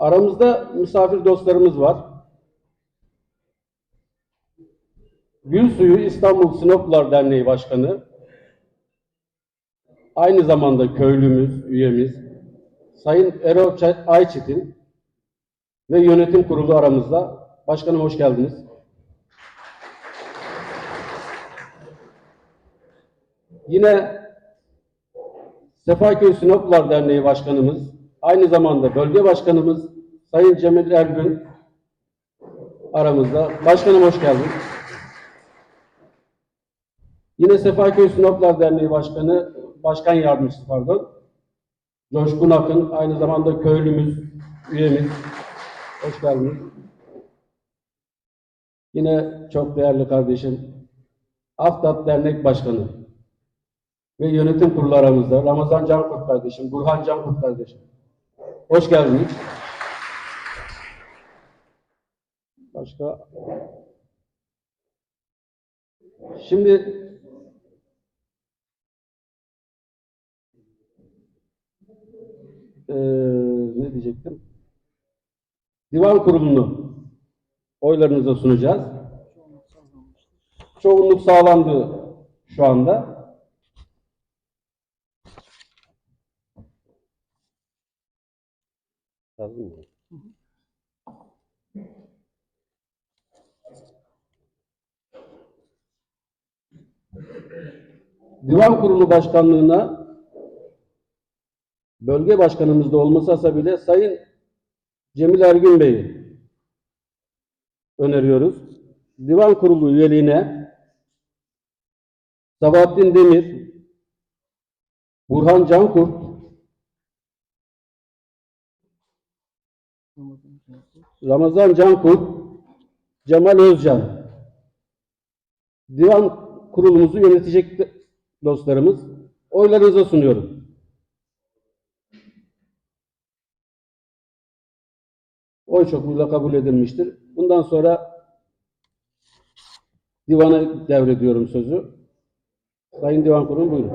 Aramızda misafir dostlarımız var. Gül Suyu İstanbul Sinoplular Derneği Başkanı, aynı zamanda köylümüz, üyemiz, Sayın Erol Ayçetin ve yönetim kurulu aramızda. Başkanım hoş geldiniz. Yine Sefaköy Sinoplular Derneği Başkanımız, aynı zamanda bölge başkanımız Sayın Cemil Ergün aramızda. Başkanım hoş geldin. Yine Sefaköy Sinoplular Derneği Başkanı, Başkan Yardımcısı pardon, Coşkun Akın, aynı zamanda köylümüz, üyemiz. Hoş geldiniz. Yine çok değerli kardeşim, Aftat Dernek Başkanı ve yönetim kurulu aramızda Ramazan Cankurt kardeşim, Burhan Cankurt kardeşim. Hoş geldiniz. Başka? Şimdi eee, ne diyecektim? Divan kurulunu oylarınıza sunacağız. Çoğunluk sağlandı şu anda. Yazdım mı? Divan Kurulu Başkanlığı'na bölge başkanımız da olmasa hasebiyle Sayın Cemil Ergün Bey'i öneriyoruz. Divan Kurulu üyeliğine Sabahattin Demir, Burhan Cankurt, Ramazan Cankurt, Cemal Özcan. Divan kurulumuzu yönetecek dostlarımız. Oylarınıza sunuyorum. Oy çokluğuyla kabul edilmiştir. Bundan sonra divana devrediyorum sözü. Sayın Divan Kurulu buyurun.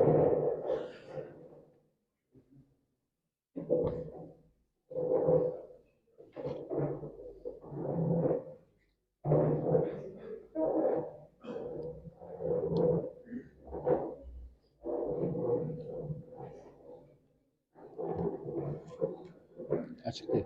Açık değil.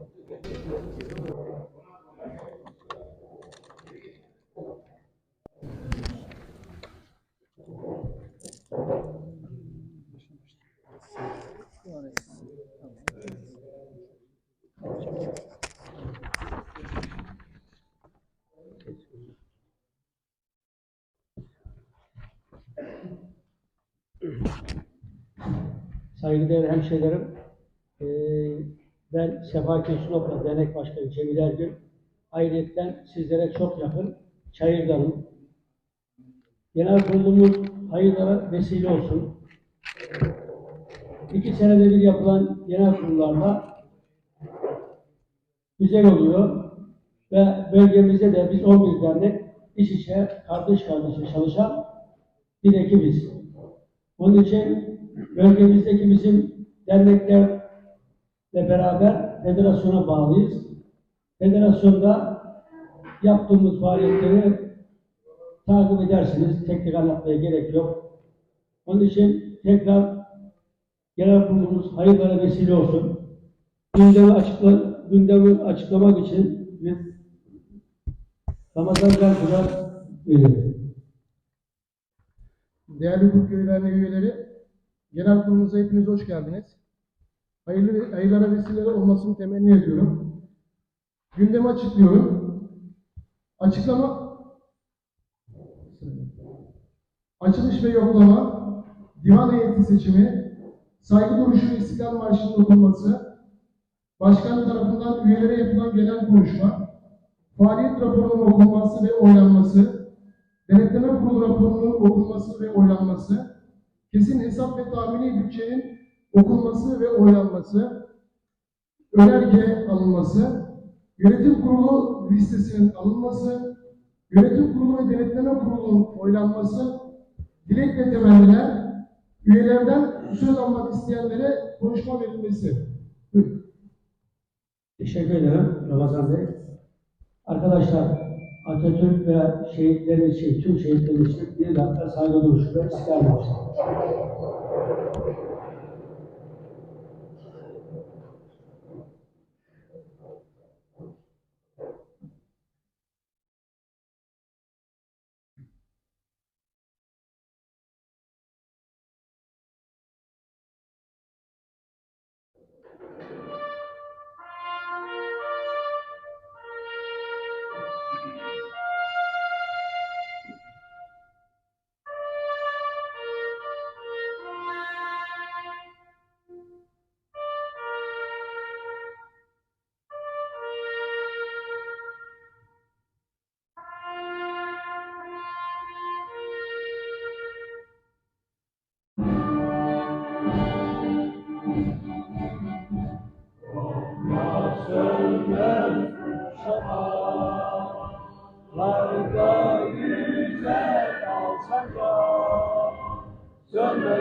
Saygıdeğer hemşehrilerim, ben Sefaköy Sinop'la Dernek Başkanı Cemil Ergün. Ayrıca sizlere çok yakın Çayırdan'ım. Genel kurulumuz hayırlara vesile olsun. İki senede bir yapılan genel kurullarla güzel oluyor. Ve bölgemizde de biz 11 dernek iç içe kardeş kardeşe çalışan bir ekibiz. Onun için bölgemizdeki bizim derneklerle beraber federasyona bağlıyız. Federasyonda yaptığımız faaliyetleri takip edersiniz. Teknik anlatmaya gerek yok. Onun için tekrar genel kurulumuz hayırlara vesile olsun. Gündemi, açıkla, gündemi açıklamak için biz Ramazan Cansu'da veriyorum. Değerli hukuk üyelerine üyeleri, genel kurulumuza hepiniz hoş geldiniz. Hayırlı, hayırlara vesileler olmasını temenni ediyorum. Gündemi açıklıyorum. Açıklama, açılış ve yoklama, divan heyeti seçimi, saygı duruşu istiklal marşının okunması, başkan tarafından üyelere yapılan genel konuşma, faaliyet raporunun okunması ve oylanması, Denetleme Kurulu raporunun okunması ve oylanması, kesin hesap ve tahmini bütçenin okunması ve oylanması, önerge alınması, yönetim kurulu listesinin alınması, yönetim kurulu ve denetleme kurulunun oylanması, dilek ve temenniler, üyelerden söz almak isteyenlere konuşma verilmesi. Buyurun. Teşekkür ederim Ramazan Bey. Arkadaşlar Atatürk ve şehitlerimiz için, tüm şehitlerimiz için bir dakika saygı duruşu ve istiklal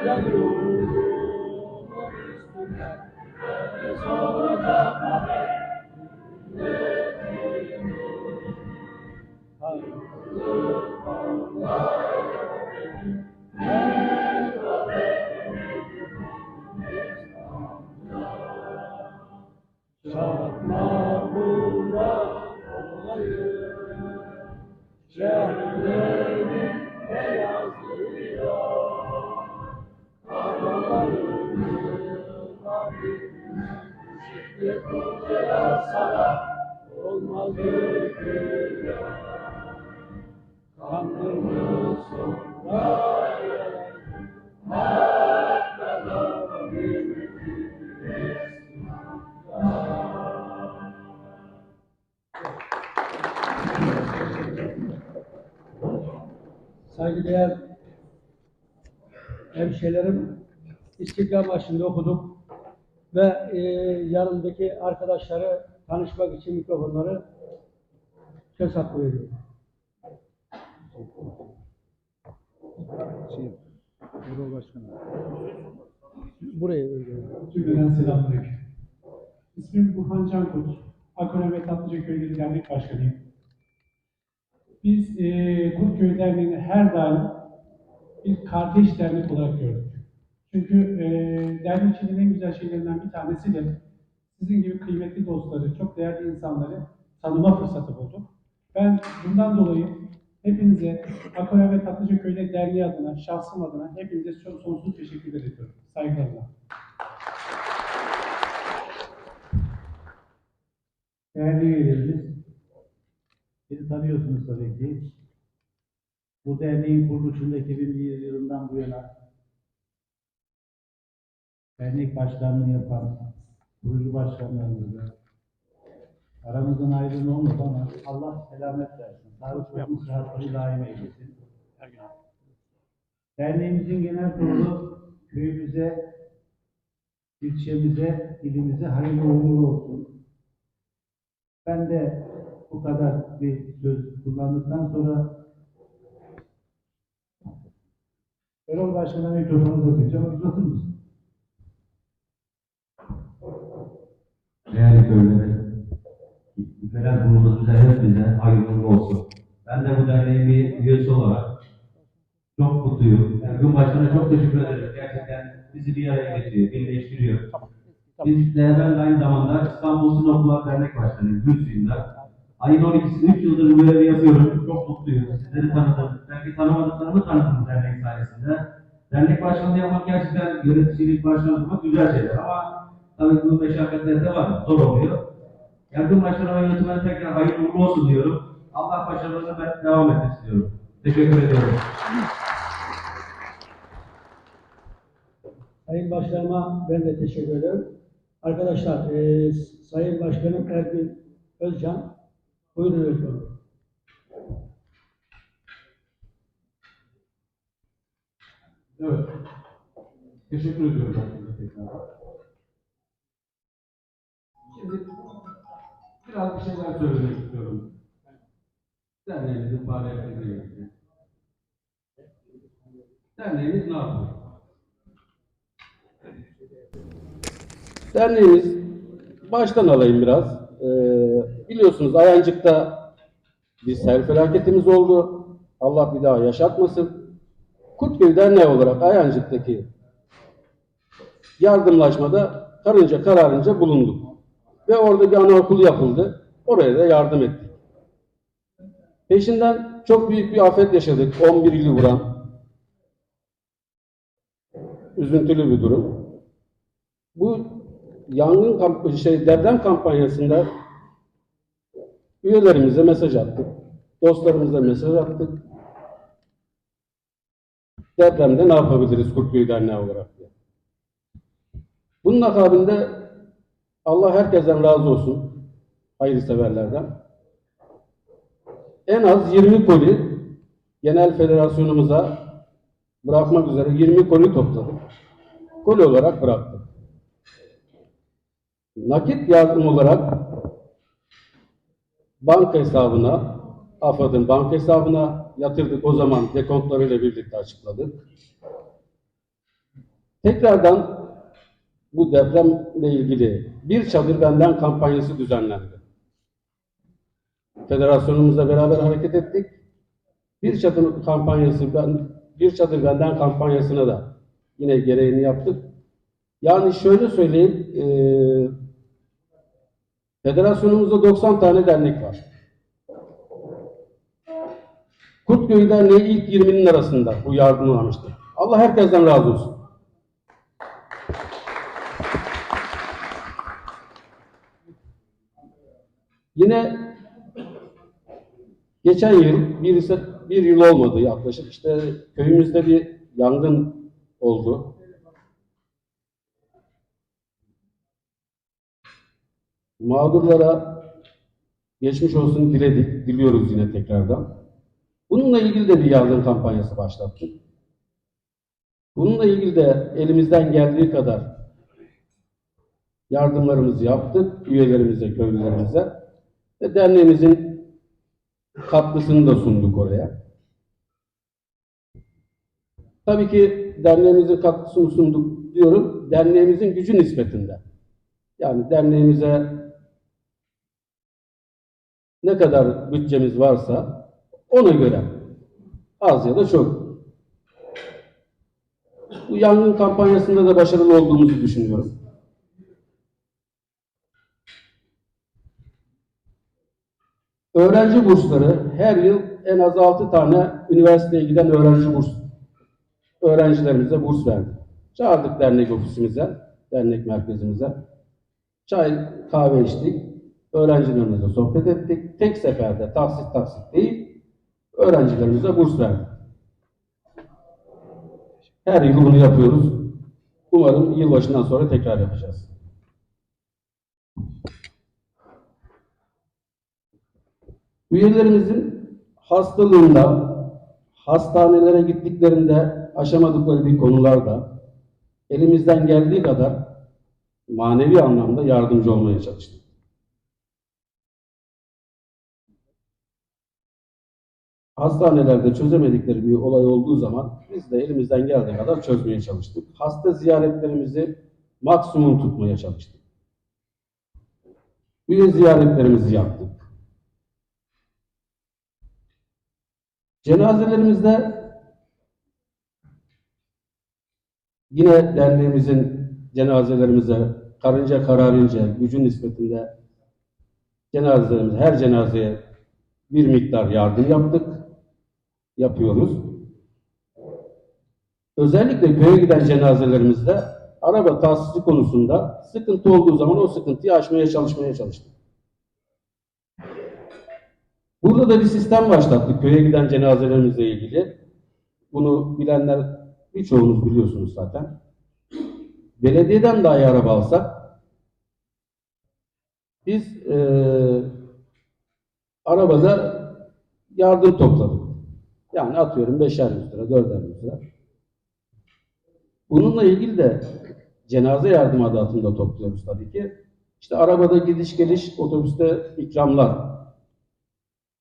Thank you. Yıkınca sana olmaz bir Kanlımı sonra Saygıdeğer hemşehrilerim İstiklal Marşı'nda okuduk ve e, yanımdaki arkadaşları tanışmak için mikrofonları söz hakkı veriyorum. Buraya öyle. Cümleden selamünaleyküm. İsmim Burhan Cankurt. Akonomi Tatlıca Köyleri Dernek Başkanıyım. Biz e, Kurtköy Derneği'ni her daim bir kardeş dernek olarak gördük. Çünkü e, dernekçiliğin en güzel şeylerinden bir tanesi de sizin gibi kıymetli dostları, çok değerli insanları tanıma fırsatı bulduk. Ben bundan dolayı hepinize Akoya ve Tatlıca Köyleri Derneği adına, şahsım adına hepinize çok sonsuz teşekkür ediyorum. Saygılarımla. Değerli üyelerimiz, beni tanıyorsunuz tabii ki. Bu derneğin kuruluşunda 2001 yılından bu yana dernek başkanlığı yapan kurucu başkanlarımızla aramızdan ayrılma olmadı ama Allah selamet versin. Sağlık ve sıhhatleri daim eylesin. Derneğimizin genel kurulu köyümüze, ilçemize, ilimize hayırlı uğurlu olsun. Ben de bu kadar bir söz kullandıktan sonra Erol Başkan'a mikrofonu uzatacağım. Değerli köylüler, genel kurulumuz bize hepimize hayırlı olsun. Ben de bu derneğin bir üyesi olarak çok mutluyum. Ergun Başkan'a çok teşekkür ederim. Gerçekten bizi bir araya getiriyor, birleştiriyor. Biz de ben de aynı zamanda İstanbul Sınır Okullar Dernek Başkanıyım, Gülsü'yümden. Ayın 12'sini 3 yıldır bu görevi yapıyorum. Çok mutluyum. Sizleri tanıdım. Belki tanımadıklarımı tanıdım dernek sayesinde. Dernek başkanlığı yapmak gerçekten yöneticilik başkanlığı güzel şeyler ama tabii bu meşakkatleri de var. Zor oluyor. Yargın başkanı ve yönetimine tekrar hayırlı uğurlu olsun diyorum. Allah başarılarını ben devam etsin diyorum. Teşekkür ediyorum. Sayın Başkanıma ben de teşekkür ederim. Arkadaşlar, e, Sayın Başkanım Ergün Özcan, buyurun Özcan. Evet. Teşekkür ediyorum. Şimdi biraz bir şeyler söylemek istiyorum. Derneğimizin faaliyetleriyle ilgili. Derneğimiz ne yapıyor? Derneğimiz, baştan alayım biraz. Ee, biliyorsunuz Ayancık'ta bir sel felaketimiz oldu. Allah bir daha yaşatmasın. Kurtköy Derneği olarak Ayancık'taki yardımlaşmada karınca kararınca bulunduk. Ve orada bir anaokul yapıldı. Oraya da yardım ettik. Peşinden çok büyük bir afet yaşadık. 11 ili vuran. Üzüntülü bir durum. Bu yangın kamp şey deprem kampanyasında üyelerimize mesaj attık. Dostlarımıza mesaj attık. Depremde ne yapabiliriz Kurtköy Derneği olarak diye. Bunun akabinde Allah herkesten razı olsun. Hayırseverlerden. En az 20 koli genel federasyonumuza bırakmak üzere 20 koli topladık. Koli olarak bıraktık. Nakit yardım olarak banka hesabına, AFAD'ın banka hesabına yatırdık. O zaman dekontlarıyla birlikte açıkladık. Tekrardan bu depremle ilgili bir çadır benden kampanyası düzenlendi. Federasyonumuzla beraber hareket ettik. Bir çadır kampanyası, ben, bir çadır benden kampanyasına da yine gereğini yaptık. Yani şöyle söyleyeyim, eee federasyonumuzda 90 tane dernek var. Kurtköy Derneği ilk 20'nin arasında bu yardımı almıştı. Allah herkesten razı olsun. Yine geçen yıl bir, bir yıl olmadı yaklaşık işte köyümüzde bir yangın oldu. Mağdurlara geçmiş olsun diledik, diliyoruz yine tekrardan. Bununla ilgili de bir yardım kampanyası başlattık. Bununla ilgili de elimizden geldiği kadar yardımlarımızı yaptık üyelerimize, köylülerimize ve derneğimizin katkısını da sunduk oraya. Tabii ki derneğimizin katkısını sunduk diyorum, derneğimizin gücü nispetinde. Yani derneğimize ne kadar bütçemiz varsa ona göre az ya da çok. Bu yangın kampanyasında da başarılı olduğumuzu düşünüyorum. Öğrenci bursları her yıl en az 6 tane üniversiteye giden öğrenci burs öğrencilerimize burs verdik. Çağırdık dernek ofisimize, dernek merkezimize. Çay, kahve içtik. Öğrencilerimizle sohbet ettik. Tek seferde taksit taksit değil, öğrencilerimize burs verdik. Her yıl bunu yapıyoruz. Umarım yılbaşından sonra tekrar yapacağız. Üyelerimizin hastalığında, hastanelere gittiklerinde aşamadıkları bir konularda elimizden geldiği kadar manevi anlamda yardımcı olmaya çalıştık. Hastanelerde çözemedikleri bir olay olduğu zaman biz de elimizden geldiği kadar çözmeye çalıştık. Hasta ziyaretlerimizi maksimum tutmaya çalıştık. Üye ziyaretlerimizi yaptık. Cenazelerimizde yine derneğimizin cenazelerimize karınca kararınca gücün nispetinde cenazelerimize her cenazeye bir miktar yardım yaptık. Yapıyoruz. Özellikle köye giden cenazelerimizde araba tahsisi konusunda sıkıntı olduğu zaman o sıkıntıyı aşmaya çalışmaya çalıştık. Burada da bir sistem başlattık köye giden cenazelerimizle ilgili. Bunu bilenler birçoğunuz biliyorsunuz zaten. Belediyeden dahi araba alsak biz eee arabada yardım topladık. Yani atıyorum beşer yüz lira, dörder yüz lira. Bununla ilgili de cenaze yardımı adı altında topluyoruz tabii ki. İşte arabada gidiş geliş, otobüste ikramlar.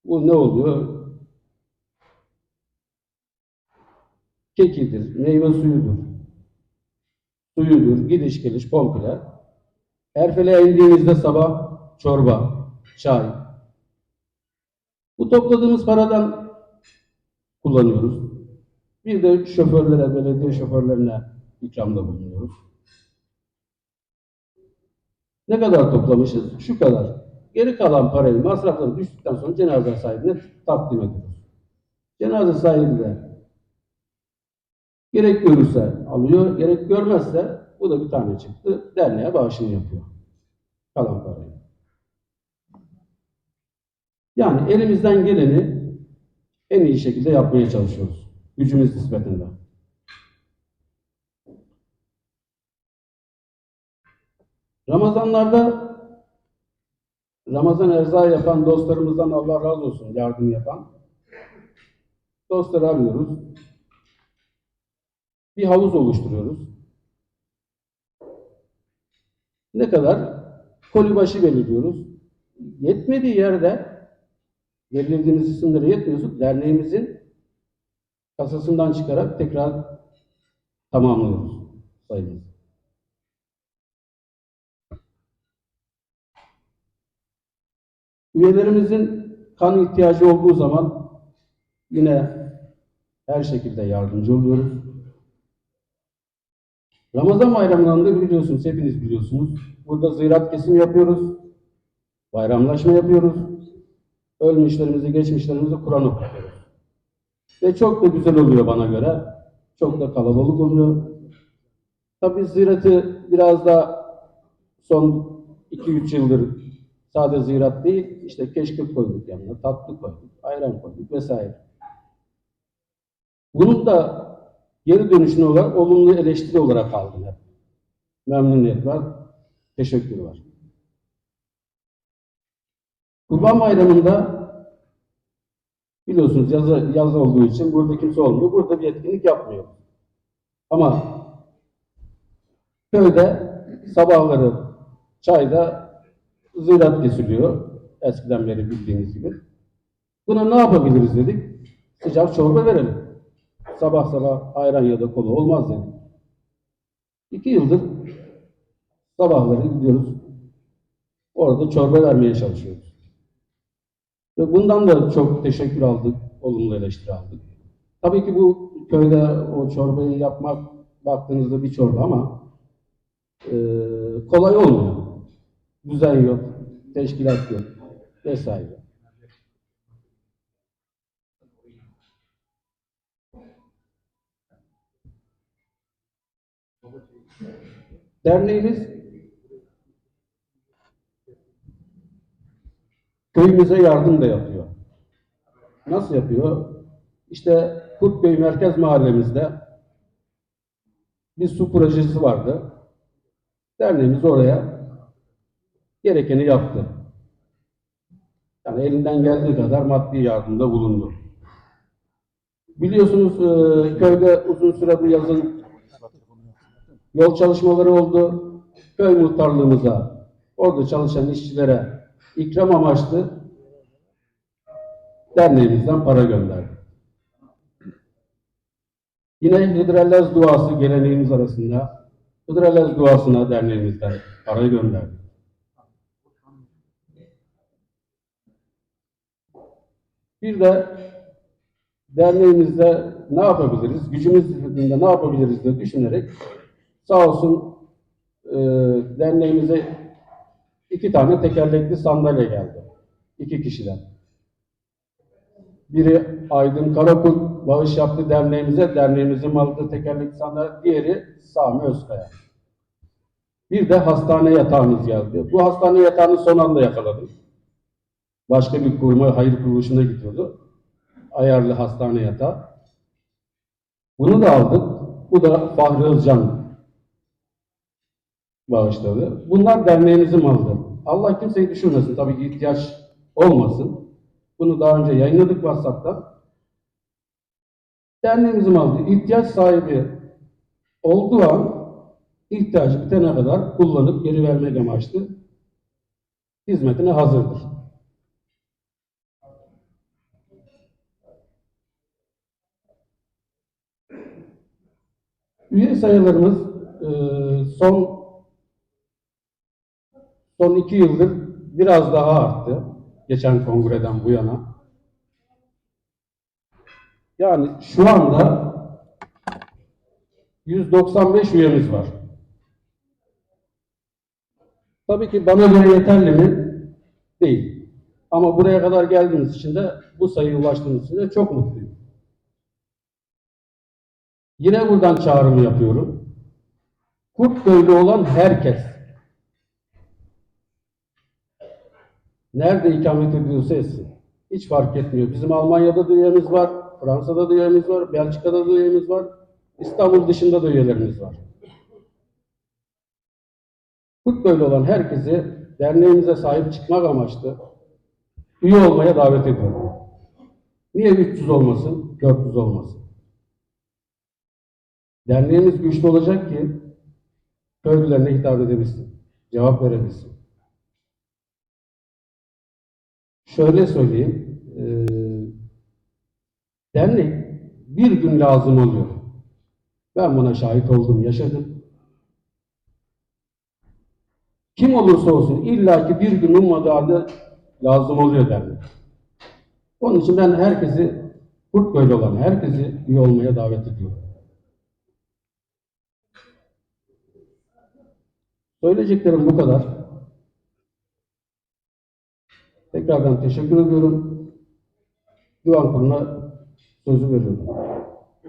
Bu ne oluyor? Kekidir, meyve suyudur, suyudur, gidiş geliş komple. Erfelek'e indiğimizde sabah çorba, çay. Bu topladığımız paradan kullanıyoruz. Bir de şoförlere, belediye şoförlerine ikramda bulunuyoruz. Ne kadar toplamışız? Şu kadar. Geri kalan parayı masrafları düştükten sonra cenaze sahibine takdim ediyoruz. Cenaze sahibi de gerek görürse alıyor, gerek görmezse bu da bir tane çıktı. Derneğe bağışını yapıyor. Kalan parayı. Yani elimizden geleni en iyi şekilde yapmaya çalışıyoruz. Gücümüz nispetinde. Ramazanlarda Ramazan erzağı yapan dostlarımızdan Allah razı olsun yardım yapan. Dostları arıyoruz. Bir havuz oluşturuyoruz. Ne kadar? Koli başı belirliyoruz. Yetmediği yerde belirlediğimiz isimlere yetmiyorsa derneğimizin kasasından çıkarak tekrar tamamlıyoruz sayımızı. Üyelerimizin kan ihtiyacı olduğu zaman yine her şekilde yardımcı oluyoruz. Ramazan bayramlarında biliyorsunuz, hepiniz biliyorsunuz. Burada ziraat kesim yapıyoruz. Bayramlaşma yapıyoruz. Ölmüşlerimizi, geçmişlerimizi Kur'an okutuyoruz. Ve çok da güzel oluyor bana göre. Çok da kalabalık oluyor. Tabii ziratı biraz da son 2-3 yıldır sade ziyaret değil, işte keşkek koyduk yanına, tatlı koyduk, ayran koyduk vesaire. Bunun da geri dönüşünü olarak olumlu eleştiri olarak aldım hep. Memnuniyet var, teşekkür var. Kurban Bayramı'nda biliyorsunuz yaz, yaz olduğu için burada kimse olmuyor. Burada bir etkinlik yapmıyor. Ama köyde sabahları çayda ziraat kesiliyor. Eskiden beri bildiğiniz gibi. Buna ne yapabiliriz dedik. Sıcak çorba verelim. Sabah sabah ayran ya da kola olmaz dedik. İki yıldır sabahları gidiyoruz. Orada çorba vermeye çalışıyoruz. Ve bundan da çok teşekkür aldık, olumlu eleştiri aldık. Tabii ki bu köyde o çorbayı yapmak baktığınızda bir çorba ama e, kolay olmuyor. Düzen yok, teşkilat yok vesaire. Derneğimiz köyümüze yardım da yapıyor. Nasıl yapıyor? İşte Kurtköy Merkez Mahallemizde bir su projesi vardı. Derneğimiz oraya gerekeni yaptı. Yani elinden geldiği kadar maddi yardımda bulundu. Biliyorsunuz e, köyde uzun süre bu yazın yol çalışmaları oldu. Köy muhtarlığımıza, orada çalışan işçilere ikram amaçlı derneğimizden para gönderdi. Yine Hıdrellez duası geleneğimiz arasında Hıdrellez duasına derneğimizden para gönderdi. Bir de derneğimizde ne yapabiliriz, gücümüz ne yapabiliriz diye düşünerek sağ olsun e, derneğimize iki tane tekerlekli sandalye geldi. İki kişiden. Biri Aydın Karakul bağış yaptı derneğimize, derneğimizin aldığı tekerlekli sandalye, diğeri Sami Özkaya. Bir de hastane yatağımız geldi. Bu hastane yatağını son anda yakaladık. Başka bir kuruma, hayır kuruluşuna gidiyordu. Ayarlı hastane yatağı. Bunu da aldık. Bu da Fahri Özcan bağışladı. Bunlar derneğimizin malıdır. Allah kimseyi düşürmesin. Tabii ihtiyaç olmasın. Bunu daha önce yayınladık WhatsApp'ta. Derneğimizin malıdır. İhtiyaç sahibi olduğu an ihtiyacı bitene kadar kullanıp geri vermek amaçlı hizmetine hazırdır. Üye sayılarımız e, son son iki yıldır biraz daha arttı. Geçen kongreden bu yana. Yani şu anda 195 üyemiz var. Tabii ki bana göre yeterli mi? Değil. Ama buraya kadar geldiğimiz için de bu sayıya ulaştığımız için de çok mutluyum. Yine buradan çağrımı yapıyorum. Kurtköy'lü olan herkes nerede ikamet ediyorsa etsin. Hiç fark etmiyor. Bizim Almanya'da da üyemiz var, Fransa'da da üyemiz var, Belçika'da da üyemiz var, İstanbul dışında da üyelerimiz var. Kurtköy'lü olan herkesi derneğimize sahip çıkmak amaçlı üye olmaya davet ediyorum. Niye 300 olmasın, 400 olmasın? Derneğimiz güçlü olacak ki köylülerine hitap edebilsin, cevap verebilsin. Şöyle söyleyeyim, eee, dernek bir gün lazım oluyor. Ben buna şahit oldum, yaşadım. Kim olursa olsun illaki bir gün ummadığı halde lazım oluyor dernek. Onun için ben herkesi, Kurtköy'lü olan herkesi üye olmaya davet ediyorum. Söyleyeceklerim bu kadar. Tekrardan teşekkür ediyorum. Divan kuruluna sözü veriyorum.